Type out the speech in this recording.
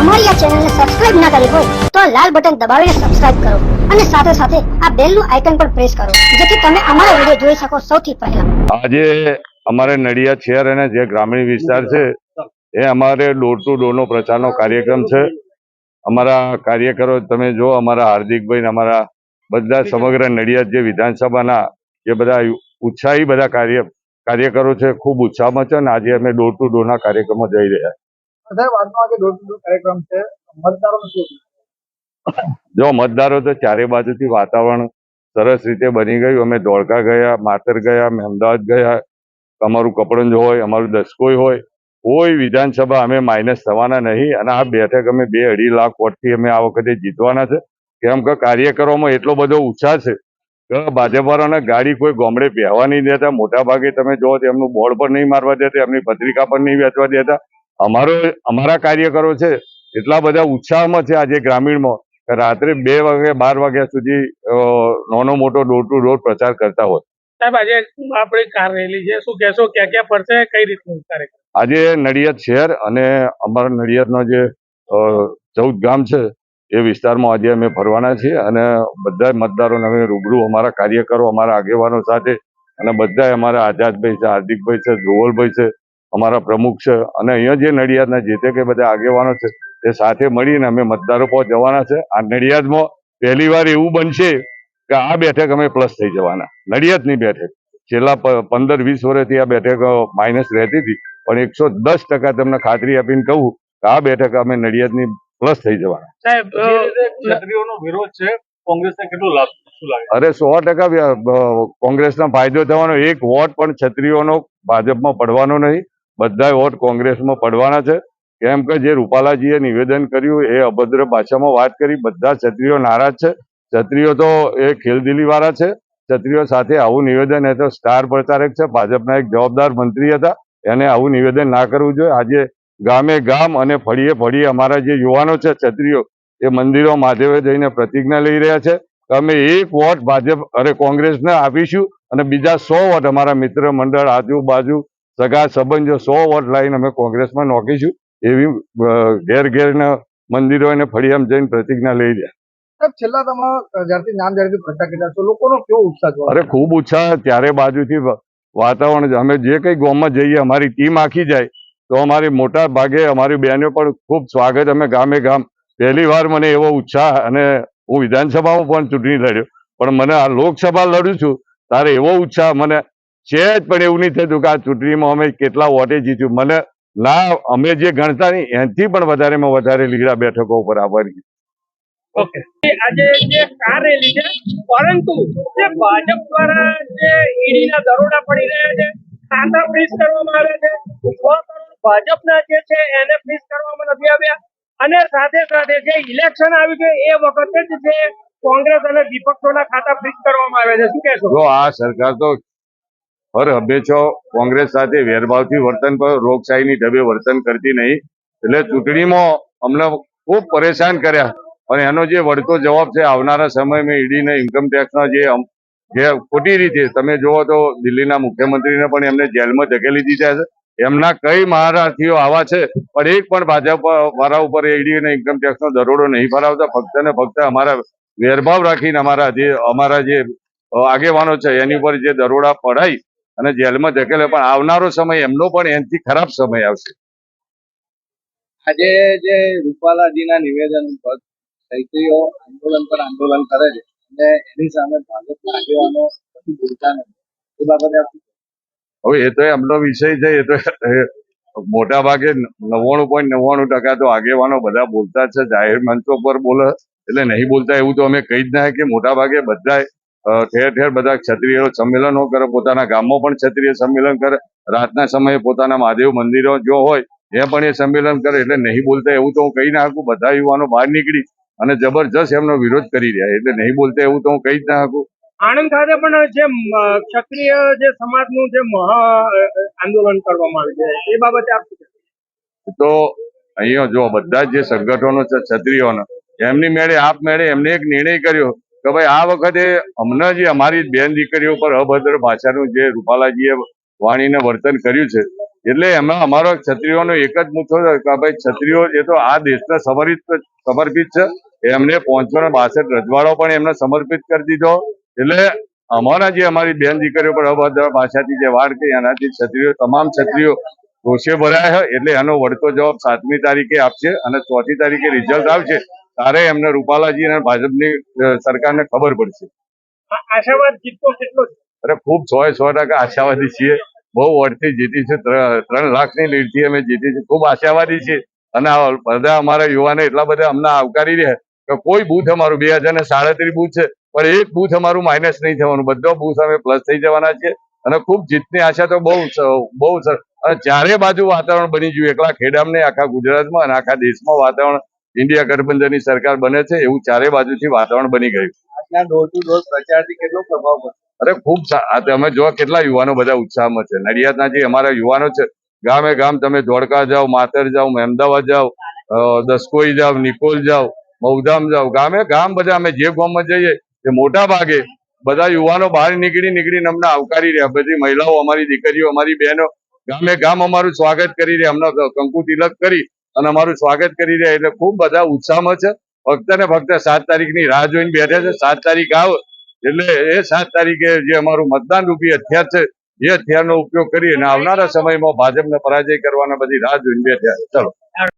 અમારી આ ચેનલને સબસ્ક્રાઇબ ના કરી હોય તો આ લાલ બટન દબાવીને સબસ્ક્રાઇબ કરો અને સાથે સાથે આ બેલનું આઇકન પણ પ્રેસ કરો, જેથી તમે અમારો વીડિયો જોઈ શકો સૌથી પહેલા. આજે અમારે નડિયાદ શહેર અને જે ગ્રામીણ વિસ્તાર છે, એ અમારે ડોર ટુ ડોર નો પ્રચારનો કાર્યક્રમ છે. અમારા કાર્યકરો, તમે જો અમારા હાર્દિકભાઈ અમારા બધા સમગ્ર નડિયાદ જે વિધાનસભાના જે બધા ઉત્સાહી બધા કાર્ય, કાર્યકરો છે, ખૂબ ઉત્સાહમાં છે અને આજે અમે ડોર ટુ ડોર ના કાર્યક્રમમાં જઈ રહ્યા જો મતદારો તો ચારે બાજુથી વાતાવરણ સરસ રીતે બની ગયું. અમે ધોળકા ગયા, માતર ગયા, અમે અમદાવાદ ગયા. અમારું કપડંજ હોય, અમારું દસકોઈ હોય, કોઈ વિધાનસભા અમે માઇનસ થવાના નહીં. અને આ બેઠક અમે બે અઢી લાખ વોટથી અમે આ વખતે જીતવાના છે. કેમ કે કાર્યકરોમાં એટલો બધો ઉત્સાહ છે ભાજપવાળાને ગાડી કોઈ ગોમડે પહેવા નહીં દેતા. મોટા ભાગે તમે જો તો એમનું બોર્ડ પર નહીં મારવા દેતા, એમની પત્રિકા પર નહીં વેચવા દેતા. અમારો અમારા કાર્યકરો છે એટલા બધા ઉત્સાહમાં છે આજે ગ્રામીણમાં રાત્રે બે વાગે બાર વાગ્યા સુધી નાનો મોટો ડોર ટુ ડોર પ્રચાર કરતા હોય. સાહેબ આજે આપણી કાર રેલી છે? શું કહેશો? ક્યાં ક્યાં ફરશે? કઈ રીતનું કાર્યક્રમ? આજે નડિયાદ શહેર અને અમારા નડિયાદનો જે ચૌદ ગામ છે એ વિસ્તારમાં આજે અમે ફરવાના છીએ અને બધા મતદારોને અમે રૂબરૂ અમારા કાર્યકરો અમારા આગેવાનો સાથે અને બધા અમારા આઝાદભાઈ છે હાર્દિકભાઈ છે ધ્રુવલભાઈ છે અમારા પ્રમુખ છે. અને અહીંયા જે નડિયાદના જે તે કે બધા આગેવાનો છે તે સાથે મળીને અમે મતદારો પર જવાના છે. આ નડિયાદમાં પહેલી વાર એવું બનશે કે આ બેઠક અમે પ્લસ થઈ જવાના. નડિયાદની બેઠક. છેલ્લા પ- પંદર વીસ વર્ષથી આ બેઠક માઇનસ રહેતી હતી. પણ એકસો દસ ટકા તમને ખાતરી આપીને કહું કે આ બેઠક અમે નડિયાદની પ્લસ થઈ જવાના. સાહેબ ક્ષત્રિયોનો વિરોધ છે કોંગ્રેસને કેટલો લાભ અરે સો ટકા કોંગ્રેસના કોંગ્રેસનો ફાયદો થવાનો એક વોટ પણ છત્રીઓનો ભાજપમાં પડવાનો નહીં. બધા વોટ કોંગ્રેસમાં પડવાના છે. કેમ કે જે રૂપાલાજીએ નિવેદન કર્યું એ અભદ્ર ભાષામાં વાત કરી, બધા ક્ષત્રિયો નારાજ છે. ક્ષત્રિયો તો એ ખેલદિલી છે. ક્ષત્રિયો સાથે આવું નિવેદન એ તો સ્ટાર પ્રચારક છે. ભાજપના એક જવાબદાર મંત્રી હતા. એને આવું નિવેદન ના કરવું જોઈએ. આજે ગામે ગામ અને ફળીએ ફળીએ અમારા જે યુવાનો છે, ક્ષત્રિયો, એ મંદિરો માધ્યમે જઈને પ્રતિજ્ઞા લઈ રહ્યા છે. અમે એક વોટ ભાજપ અરે કોંગ્રેસને આપીશું અને બીજા સો વોટ અમારા મિત્ર મંડળ આજુબાજુ સગા સંબંધો સો વોટ લાવીને અમે કોંગ્રેસમાં નોખીશું એવી ઘેર ઘેરના મંદિરો અને ફળિયામાં જઈને પ્રતિજ્ઞા લઈ રહ્યા. છેલ્લા તમે જ્યારથી નામ જ્યારથી પ્રચાર કર્યા છો લોકોનો કેવો ઉત્સાહ અરે ખૂબ ઉત્સાહ ત્યારે બાજુથી વાતાવરણ અમે જે કંઈ ગામમાં જઈએ અમારી ટીમ આખી જાય તો અમારી મોટા ભાગે અમારી બહેનો પણ ખૂબ સ્વાગત અમે ગામે ગામ. પહેલી વાર મને એવો ઉત્સાહ અને હું વિધાનસભામાં પણ ચૂંટણી લડ્યો પણ મને આ લોકસભા લડું છું ત્યારે એવો ઉત્સાહ મને છે જ પણ એવું નહીં થતું કે આ ચૂંટણીમાં અમે કેટલા વોટે જીત્યું. મને ના અમે જે ગણતા નહીં એનાથી પણ વધારેમાં વધારે લીલા બેઠકો ઉપર આવવાની ઓકે. આજે જે કાર રેલી છે પરંતુ જે ભાજપ દ્વારા જે ઈડી ના દરોડા પડી રહ્યા છે ખાતા ફ્રીઝ કરવામાં આવ્યા છે ભાજપના જે છે એને ફ્રીઝ કરવામાં નથી આવ્યા. અને સાથે સાથે જે ઇલેક્શન આવ્યું છે એ વખતે જ જે કોંગ્રેસ અને વિપક્ષોના ખાતા ફ્રીઝ કરવામાં આવ્યા છે. શું કહેશો? આ સરકાર તો હર હંમેશા કોંગ્રેસ સાથે વેરભાવથી વર્તન પર રોગશાહીની ઢબે વર્તન કરતી નહીં. એટલે ચૂંટણીમાં અમને ખૂબ પરેશાન કર્યા. અને એનો જે વળતો જવાબ છે, આવનારા સમયમાં ઈડીને ઇન્કમટેક્સના જે જે ખોટી રીતે, તમે જુઓ તો દિલ્હીના મુખ્યમંત્રીને પણ એમને જેલમાં ધકેલી દીધા છે. એમના કઈ મહારાથીઓ આવા છે, પણ એક પણ ભાજપ વાળા ઉપર ઈડી અને ઇન્કમટેક્સનો દરોડો નહીં ફરાવતા ફક્ત ને ફક્ત અમારા વેરભાવ રાખીને અમારા જે અમારા જે આગેવાનો છે, એની ઉપર જે દરોડા પડાઈ અને જેલમાં ધકેલે પણ આવનારો સમય એમનો પણ એનાથી ખરાબ સમય આવશે. આજે જે રૂપાલાજીના નિવેદન પર ક્ષત્રિયો આંદોલન પર આંદોલન કરે છે અને એની સામે ભાજપના આગેવાનો કશું બોલતા નથી. એ બાબતે? હવે એ તો એમનો વિષય છે એ તો મોટા ભાગે નવ્વાણું પોઈન્ટ નવ્વાણું ટકા તો આગેવાનો બધા બોલતા છે જાહેર મંચો પર બોલે એટલે નહીં બોલતા એવું તો અમે કહી જ ના કે મોટા ભાગે બધા ઠેર ઠેર બધા ક્ષત્રિયો સંમેલનો કરે પોતાના ગામમાં પણ ક્ષત્રિય સંમેલન કરે. રાતના સમયે પોતાના મહાદેવ મંદિરો જો હોય એ પણ એ સંમેલન કરે. એટલે નહીં બોલતા એવું તો હું કહી ના શકું બધા યુવાનો બહાર નીકળી અને જબરજસ્ત એમનો વિરોધ કરી રહ્યા એટલે નહીં બોલતા એવું તો હું કહી જ ના શકું. આણંદ ખાતે પણ જે ક્ષત્રિય જે સમાજનું જે મહા આંદોલન કરવામાં આવ્યું છે એ બાબતે આપ તો અહીંયા જો બધા જે સંગઠનો છે ક્ષત્રિયોના એમની મેળે આપ મેળે એમને એક નિર્ણય કર્યો કે ભાઈ આ વખતે અમને જે અમારી બેન દીકરીઓ પર અભદ્ર ભાષાનું જે રૂપાલાજીએ વાણીને વર્તન કર્યું છે, એટલે એમાં અમારો ક્ષત્રિયોનો એક જ મુદ્દો કે ભાઈ ક્ષત્રિયો એ તો આ દેશને સમર્પિત સમર્પિત છે. એમને પાંચસો ને બાસઠ રજવાડો પણ એમને સમર્પિત કરી દીધો. એટલે અમારા જે અમારી બેન દીકરીઓ પર અભદ્ર ભાષાથી જે વાળ કરી, એનાથી ક્ષત્રિયો તમામ ક્ષત્રિયો રોષે ભરાયા એટલે એનો વળતો જવાબ સાતમી તારીખે આપશે અને ચોથી તારીખે રિઝલ્ટ આવશે. ત્યારે એમને રૂપાલાજી અને ભાજપની સરકારને ખબર પડશે. આશાવાદ જીતતો કેટલો અરે ખૂબ સો સો ટકા આશાવાદી છીએ. બહુ વર્ષથી જીતી છે. ત્રણ લાખની લીડથી અમે જીતી છે. ખૂબ આશાવાદી છીએ. અને બધા અમારા યુવાને એટલા બધા અમને આવકારી રહ્યા કે કોઈ બૂથ અમારું બે હજાર ને સાડત્રીસ બૂથ છે પણ એક બૂથ અમારું માઇનસ નહીં થવાનું. બધો બૂથ અમે પ્લસ થઈ જવાના છે અને ખૂબ જીતની આશા તો બહુ બહુ સર અને ચારે બાજુ વાતાવરણ બની ગયું. એકલા ખેડામ નહીં આખા ગુજરાતમાં અને આખા દેશમાં વાતાવરણ ઇન્ડિયા ગઠબંધનની સરકાર બને છે એવું ચારે બાજુથી વાતાવરણ બની ગયું. ડોર ટુ ડોર પ્રચારથી કેટલો પ્રભાવ પડશે અરે ખૂબ તમે જો કેટલા યુવાનો બધા ઉત્સાહમાં છે. નડિયાદના જે અમારા યુવાનો છે ગામે ગામ તમે ધોળકા જાઓ માતર જાઓ મહેમદાવાદ જાઓ દસકોઈ જાઓ નિકોલ જાઓ મૌધામ જાઓ ગામે ગામ બધા અમે જે ગામમાં જઈએ તે મોટા ભાગે બધા યુવાનો બહાર નીકળી નીકળીને અમને આવકારી રહ્યા. બધી મહિલાઓ અમારી દીકરીઓ અમારી બહેનો ગામે ગામ અમારું સ્વાગત કરી રહ્યા. અમને કંકુ તિલક કરી અને અમારું સ્વાગત કરી રહ્યા એટલે ખૂબ બધા ઉત્સાહમાં છે. ફક્ત ને ફક્ત સાત તારીખની રાહ જોઈને બેઠે છે. સાત તારીખ આવે એટલે એ સાત તારીખે જે અમારું મતદાન રૂપી હથિયાર છે, એ હથિયારનો ઉપયોગ કરી અને આવનારા સમયમાં ભાજપને પરાજય કરવાના બધી રાહ જોઈને બેઠા છે. ચલો.